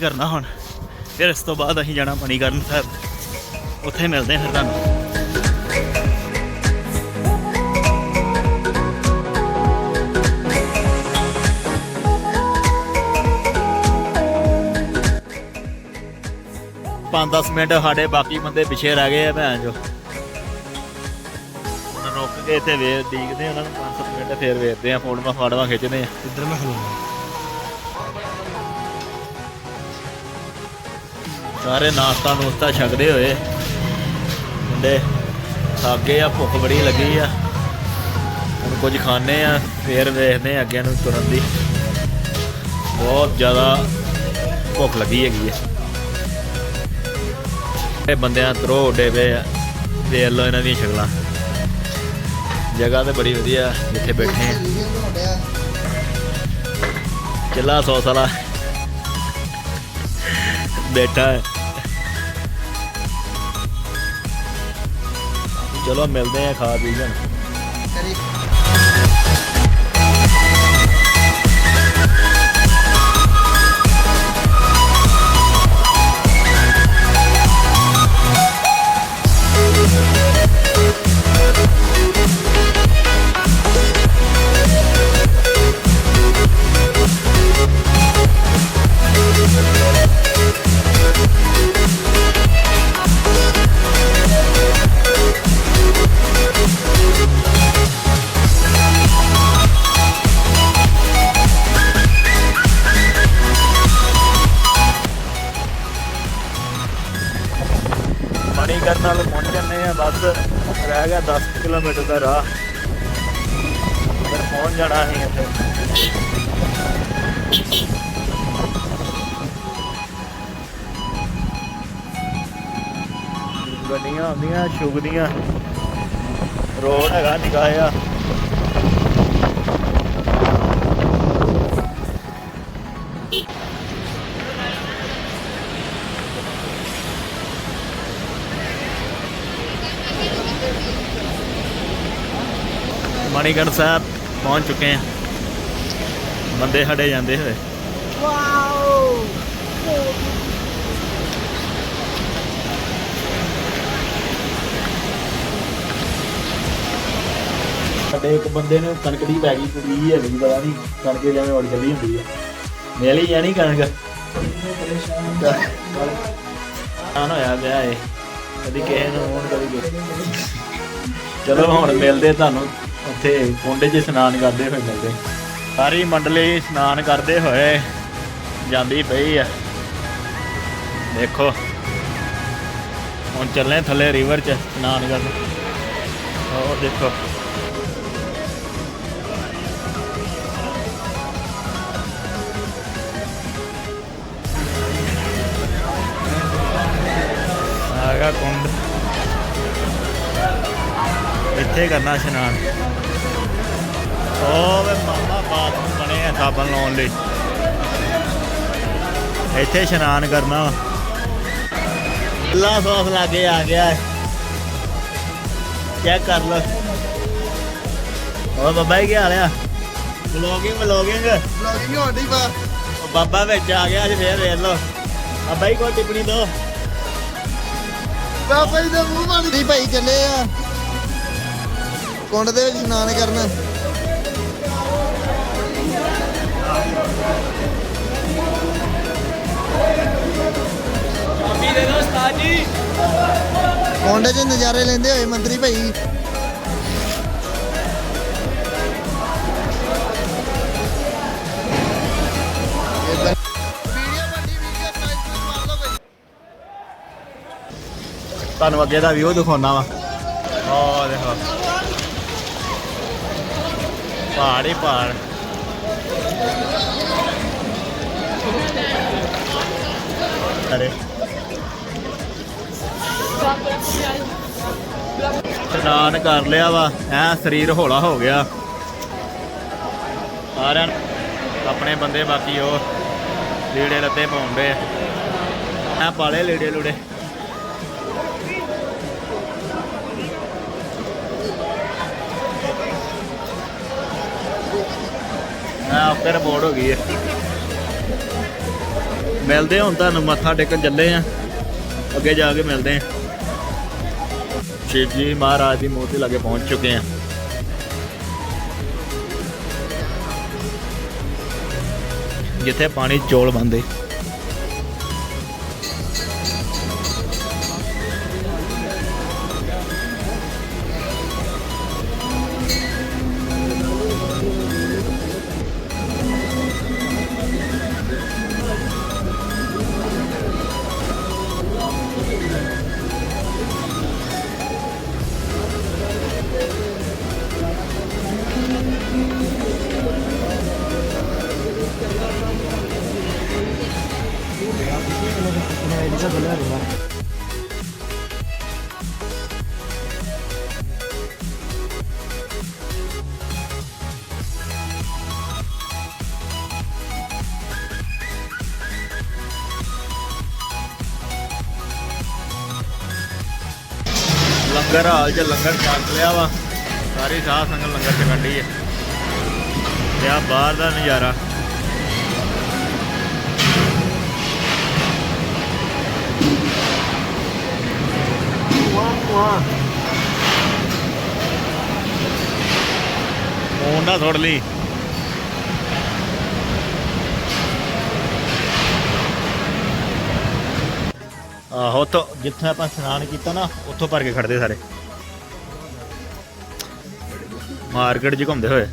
ਕਰਨਾ ਹੁਣ। ਫਿਰ ਇਸ ਤੋਂ ਬਾਅਦ ਅਸੀਂ ਜਾਣਾ ਮਣੀਕਰਨ ਸਾਹਿਬ। ਉੱਥੇ ਮਿਲਦੇ ਹਾਂ ਫਿਰ ਤੁਹਾਨੂੰ। ਪੰਜ 10 ਮਿੰਟ ਸਾਡੇ ਬਾਕੀ ਬੰਦੇ ਪਿੱਛੇ ਰਹਿ ਗਏ ਆ ਭੈਣ ਜੋ ਰੁਕ ਕੇ ਇੱਥੇ ਵੇਖ ਦੇਖਦੇ ਆ ਉਹਨਾਂ ਨੂੰ 5 ਮਿੰਟ, ਫੇਰ ਵੇਖਦੇ ਆ ਫੋਟੋਆਂ ਫਾੜਵਾ ਖਿੱਚਦੇ ਆ ਇੱਧਰ ਮੈਂ ਖਲੋਣਾ ਸਾਰੇ ਨਾਸ਼ਤਾ ਨੂਸਤਾ ਛਕਦੇ ਹੋਏ। ਮੁੰਡੇ ਥੱਕ ਗਏ ਆ, ਭੁੱਖ ਬੜੀ ਲੱਗੀ ਆ। ਹੁਣ ਕੁਝ ਖਾਣੇ ਆ, ਫੇਰ ਵੇਖਦੇ ਆ ਅੱਗੇ ਨੂੰ ਤੁਰਨ ਦੀ। ਬਹੁਤ ਜ਼ਿਆਦਾ ਭੁੱਖ ਲੱਗੀ ਹੈਗੀ ਆ। ਇਹ ਬੰਦਿਆਂ ਤਰੋ ਉੱਡੇ ਪਏ ਆ, ਦੇਖ ਲਓ ਇਹਨਾਂ ਦੀਆਂ ਸ਼ਕਲਾਂ। ਜਗ੍ਹਾ ਤੇ ਬੜੀ ਵਧੀਆ ਜਿੱਥੇ ਬੈਠੇ ਆ। ਕਿੱਲਾ ਸੌ ਸਾਲਾ ਬੈਠਾ ਹੈ। ਚਲੋ ਮਿਲਦੇ ਆ ਖਾ ਪੀ ਜਾਣ ਰਹਿ 10 ਕਿਲੋਮੀਟਰ ਦਾ ਰਾਹ। ਫਿਰ ਪਹੁੰਚ ਜਾਣਾ ਹੈ ਇੱਥੇ। ਗੱਡੀਆਂ ਆਉਂਦੀਆਂ, ਛੁਗਦੀਆਂ। ਰੋਡ ਹੈਗਾ ਨਿਕਾਇਆ ਆ ਮਣੀਗੜ੍ਹ ਸਾਹਿਬ ਪਹੁੰਚ ਚੁੱਕੇ ਹਾਂ। ਬੰਦੇ ਸਾਡੇ ਜਾਂਦੇ ਹੋਏ। ਸਾਡੇ ਇੱਕ ਬੰਦੇ ਨੂੰ ਕਣਕ ਦੀ ਪੈ ਗਈ ਕੁੜੀ ਹੈ ਨਹੀਂ ਪਤਾ ਨਹੀਂ ਕਣਕ ਜਿਵੇਂ ਉੜ ਚੱਲੀ ਹੁੰਦੀ ਹੈ ਮੇਲੀ ਜਾਣੀ ਕਣਕ। ਆਨ ਹੋਇਆ ਵਿਆਹ ਏ ਕਦੀ ਕਿਸੇ ਨੂੰ ਹੋਣ ਕਦੀ ਕਿਸੇ ਚਲੋ ਹੁਣ ਮਿਲਦੇ ਤੁਹਾਨੂੰ। ਉੱਥੇ ਕੁੰਡੇ 'ਚ ਇਸ਼ਨਾਨ ਕਰਦੇ ਹੋਏ ਮਿਲਦੇ। ਸਾਰੀ ਮੰਡਲੀ ਇਸ਼ਨਾਨ ਕਰਦੇ ਹੋਏ ਜਾਂਦੀ ਪਈ ਆ। ਦੇਖੋ। ਹੁਣ ਚੱਲੇ ਥੱਲੇ ਰਿਵਰ 'ਚ ਇਸ਼ਨਾਨ ਕਰਨ। ਉਹ ਦੇਖੋ। ਇੱਥੇ ਕਰਨਾ ਇਸ਼ਨਾਨ। ਵੇ ਮਾਮਾ ਬਾਥਰੂਮ ਬਣੇ ਆ ਸਾਬਣ ਲਾਉਣ ਲਈ। ਇੱਥੇ ਇਸ਼ਨਾਨ ਕਰਨਾ ਅੱਲਾ ਸੌਸ ਲਾਗੇ ਆ ਗਿਆ। ਹੈ ਚੈੱਕ ਕਰ ਲੋ। ਉਹ ਬਾਬਾ ਕੀ ਹਾਲ ਆ? Vlogging vlogging? ਵਲੌਗਿੰਗ ਹੋਣ ਡਈ ਬਾ ਬਾਬਾ ਵਿੱਚ ਆ ਗਿਆ ਅੱਜ ਫੇਰ ਵੇਖ ਲੋ ਬਾਬਾ ਜੀ ਕੋਈ ਟਿੱਪਣੀ ਦੋ। ਬਾਬਾ ਜੀ ਦੇ ਮੂੰਹ ਵਾਲੀ ਦੀ ਭਾਈ ਚੱਲੇ ਆ। ਕੁੰਡ ਦੇ ਵਿੱਚ ਇਸ਼ਨਾਨ ਕਰਨ। ਮੰਮੀ ਦੇ ਦੋ ਉਸਤਾਦ ਜੀ। ਕੁੰਡ 'ਚ ਨਜ਼ਾਰੇ ਲੈਂਦੇ ਹੋਏ ਮੰਤਰੀ ਭਾਈ। ਤੁਹਾਨੂੰ ਅੱਗੇ ਦਾ ਵਿਊ ਦਿਖਾਉਣਾ ਵਾ। ਆਹ ਦੇਖੋ। ਪਹਾੜ ਹੀ ਪਹਾੜ। ਅਰੇ। ਇਸ਼ਨਾਨ ਕਰ ਲਿਆ ਵਾ। ਐ ਸਰੀਰ ਹੌਲਾ ਹੋ ਗਿਆ। ਸਾਰਿਆਂ ਨੂੰ, ਆਪਣੇ ਬੰਦੇ ਬਾਕੀ ਉਹ ਲੀੜੇ ਲੱਤੇ ਪਾਉਂਦੇ ਆ। ਪਾਲੇ ਲੀੜੇ ਲੂੜੇ। ਆ ਫਿਰ ਬੋਰਡ ਹੋ ਗਈ ਹੈ। ਮਿਲਦੇ ਹੁਣ ਤੁਹਾਨੂੰ, ਮੱਥਾ ਟੇਕਣ ਚੱਲੇ ਆ ਅੱਗੇ ਜਾ ਕੇ ਮਿਲਦੇ ਆ ਸ਼ਿਵ ਜੀ ਮਹਾਰਾਜ ਦੀ ਮੂਰਤੀ ਲਾਗੇ ਪਹੁੰਚ ਚੁੱਕੇ ਆ ਜਿੱਥੇ ਪਾਣੀ ਚੋਲ ਬੰਦੇ ਲੰਗਰ ਹਾਲ ਚ ਲੰਗਰ ਚੱਲ ਲਿਆ ਵਾ। ਸਾਰੀ ਸਾਹ ਸੰਗਤ ਲੰਗਰ ਛਕਣ ਡਈ ਹੈ। ਤੇ ਆ ਬਾਹਰ ਦਾ ਨਜ਼ਾਰਾ। ਫੋਨ ਨਾ ਛੋੜ ਲਈ। ਆਹੋ ਤੋਂ ਜਿੱਥੇ ਆਪਾਂ ਇਸ਼ਨਾਨ ਕੀਤਾ ਨਾ, ਉੱਥੋਂ ਭਰ ਕੇ ਖੜਦੇ ਸਾਰੇ। ਮਾਰਕੀਟ 'ਚ ਘੁੰਮਦੇ ਹੋਏ।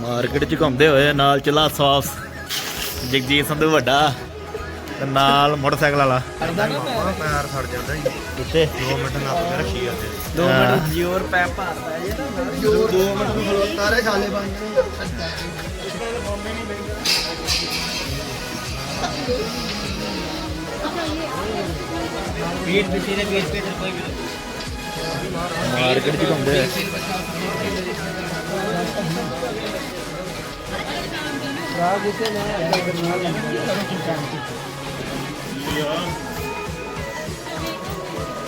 ਮਾਰਕੀਟ 'ਚ ਘੁੰਮਦੇ ਹੋਏ ਨਾਲ ਚਲਾ ਸਾਫ਼। ਜਗਜੀਤ ਸੰਧੂ ਵੱਡਾ। ਤੇ ਨਾਲ ਮੋਟਰਸਾਈਕਲ ਵਾਲਾ। ਕਰਦਾ ਨਾ ਪੈਰ। ਫੜ ਜਾਂਦਾ ਜੀ। ਕਿੱਥੇ 2 ਮਿੰਟ ਨੱਪ ਕੇ ਰੱਖੀ ਆ ਤੇ ਦੋ ਮਿੰਟ ਜੋਰ ਪੈ ਭਾਰਦਾ ਜੇ ਨਾ ਜੋ 2 ਮਿੰਟ ਨੂੰ ਖਲੋਤਾ ਰਹੇ ਖਾਲੇ ਬਣ ਪੀठ ਪਿੱਛੇ ਦੇ ਪੀठ ਤੇ ਕੋਈ ਵੀ ਮਾਰਕੀਟ 'ਚ ਘੁੰਮਦੇ ਹੋਏ ਰਾਹ ਕਿਤੇ ਨਾ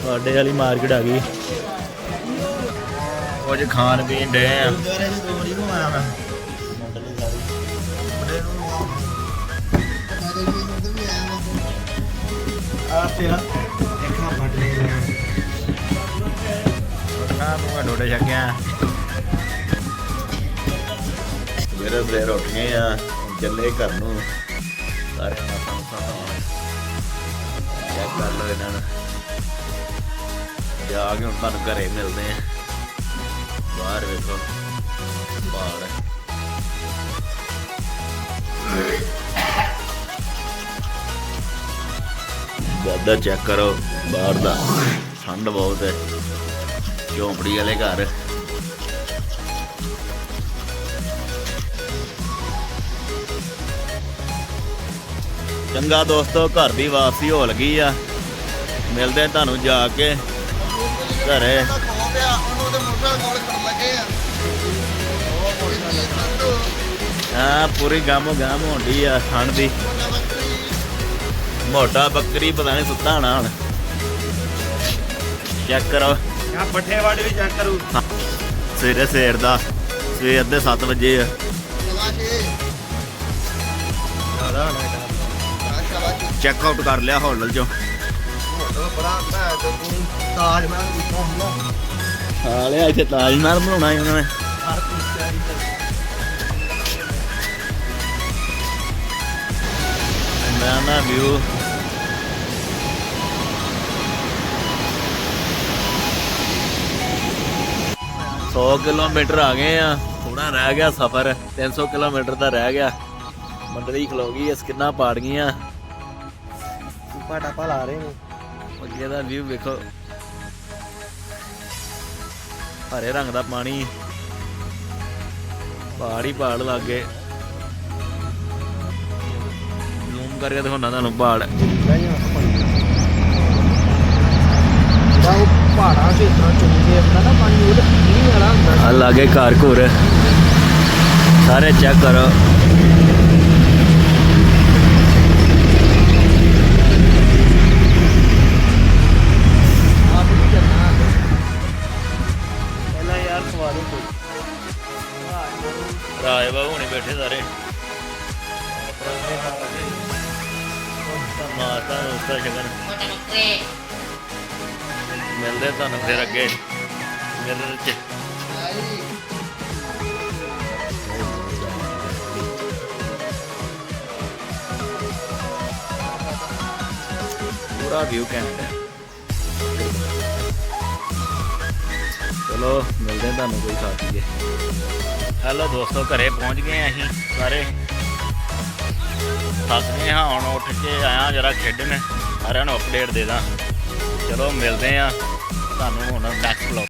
ਤੁਹਾਡੇ ਵਾਲੀ ਮਾਰਕੀਟ ਆ ਗਈ। ਕੁਝ ਖਾਣ ਪੀਣ ਡੇ ਆ। ਆ ਤੇਰਾ ਦੇਖਣਾ ਫਟ ਲੈ ਆ ਤੂੰ ਡੋਡੇ ਛਕਿਆ। ਮੇਰੇ ਸਵੇਰ ਉੱਠ ਗਏ ਆ ਚੱਲੇ ਘਰ ਨੂੰ। ਸਾਰੇ ਮਾਤਾ ਨੂੰ ਚੈੱਕ ਕਰ ਲਓ ਇਹਨਾਂ ਨੂੰ। ਜਾ ਕੇ ਹੁਣ ਤੁਹਾਨੂੰ ਘਰੇ ਮਿਲਦੇ ਆ। ਬਾਹਰ ਵੇਖੋ, ਬਾਹਰ ਜ਼ਿਆਦਾ ਚੈੱਕ ਕਰੋ, ਬਾਹਰ ਦਾ। ਠੰਡ ਬਹੁਤ ਹੈ। ਝੌਂਪੜੀ ਵਾਲੇ ਘਰ। ਚੰਗਾ ਦੋਸਤੋ ਘਰ ਦੀ ਵਾਪਸੀ ਹੋ ਲੱਗੀ ਆ। ਮਿਲਦੇ ਆ ਤੁਹਾਨੂੰ ਜਾ ਕੇ ਘਰੇ। ਆ ਪੂਰੀ ਗਾਮੋ ਗਾਮ ਹੋਣੀ ਆ ਠੰਡ ਦੀ। ਮੋਟਾ ਬੱਕਰੀ ਪਤਾ ਨਹੀਂ ਸੁੱਤਾ ਹੋਣਾ। ਹੁਣ ਚੈੱਕ ਕਰੋ। ਆ ਪੱਠੇ ਵਾੜ ਵੀ ਚੈੱਕ ਕਰੂ। ਸਵੇਰੇ ਸਵੇਰ ਦਾ। ਸਵੇਰ ਦੇ 7 ਵਜੇ ਆ। ਹੋਣਾ ਸ਼ਾਬਾਸ਼ੇ ਚੈੱਕ ਆਊਟ ਕਰ ਲਿਆ ਹੋਟਲ ਚੋਂ। ਮੋਟਰ ਬੜਾ ਭੈ ਤੇ ਤੂੰ ਤਾਜ ਮਹਿਲ ਕੀਤਾ ਹੁੰਦਾ ਖਾ ਲਿਆ ਇੱਥੇ ਤਾਜ ਮਹਿਲ ਬਣਾਉਣਾ ਉਹਨਾਂ ਨੇ। ਹਰ ਮੈਂ ਨਾ ਵਿਊ ਸੌ ਕਿਲੋਮੀਟਰ ਆ ਗਏ ਆ। ਥੋੜਾ ਰਹਿ ਗਿਆ ਸਫ਼ਰ। 300 ਕਿਲੋਮੀਟਰ ਦਾ ਰਹਿ ਗਿਆ। ਮੰਡਲੀ ਖਲੋ ਗਈ ਇਸ ਕਿੰਨਾ ਪਾੜ ਗਈਆਂ। ਟੁੱਪਾ ਟਾਪਾ ਲਾ ਰਹੇ ਨੇ। ਅੱਗੇ ਦਾ ਵਿਊ ਵੇਖੋ। ਹਰੇ ਰੰਗ ਦਾ ਪਾਣੀ। ਪਹਾੜ ਪਹਾੜ ਲੱਗੇ। ਜ਼ੂਮ ਕਰਕੇ ਦਿਖਾਉਣਾ ਤੁਹਾਨੂੰ ਪਹਾੜ। ਉਹ ਪਹਾੜਾਂ 'ਚ ਇਤਨਾ ਚੁੰਮਦੇ ਹੁੰਦਾ ਨਾ ਪਾਣੀ ਉਹ ਮੀਂਹ ਵਾਲਾ ਹੁੰਦਾ। ਆ ਲਾਗੇ ਘਰ ਘੁਰ। ਸਾਰੇ ਚੈੱਕ ਕਰੋ। ਮਾਤਾ ਨੂੰ ਉਸਦਾ ਸ਼ਗਨ ਮਿਲਦੇ ਤੁਹਾਨੂੰ ਫਿਰ ਅੱਗੇ। ਮਿਲਣ ਚ। ਪੂਰਾ ਵਿਊ ਘੈਂਟ ਹੈ। ਚਲੋ, ਮਿਲਦੇ ਤੁਹਾਨੂੰ ਕੋਈ ਖਾ ਪੀਏ ਹੈਲੋ ਦੋਸਤੋ, ਘਰੇ ਪਹੁੰਚ ਗਏ ਅਸੀਂ ਸਾਰੇ। ਥੱਕ ਗਏ ਹਾਂ, ਹੁਣ ਉੱਠ ਕੇ ਆਇਆ ਜਰਾ ਖੇਡਣ। ਸਾਰਿਆਂ ਨੂੰ ਅਪਡੇਟ ਦੇ ਦਾਂ। ਚਲੋ, ਮਿਲਦੇ ਆ। ਤੁਹਾਨੂੰ ਹੁਣ ਨੈਕਸਟ ਵਲੌਗ